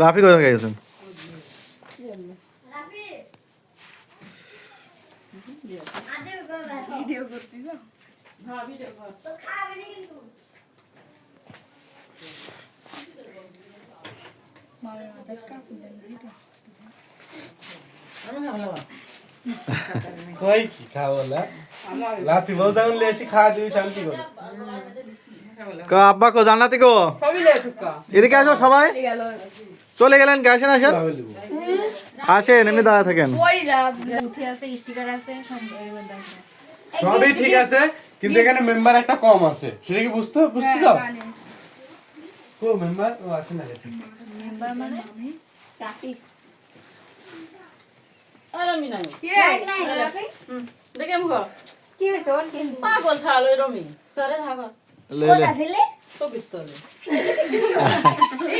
রাফি কোথায় গেছেন? কই কি লাতি খাওয়া দিবি শান্তি করে। আব্বা কো জান্নাতি কো? এদিকে আসো সবাই। চলে গেলেন কে আসেন আসেন। আসেন এমনি দাঁড়া থাকেন। সবই ঠিক আছে কিন্তু এখানে মেম্বার একটা কম আছে। সেটা কি বুঝতে বুঝতে চাও? কো মেম্বার ও আসে না গেছে মেম্বার মানে আর আমি নাই। কি? রে দেখে মুখ কি হইছে ওর কি পাগল ছাড়ালো এই রমি। তোরে থাক। লে লে। ছবির তলে এ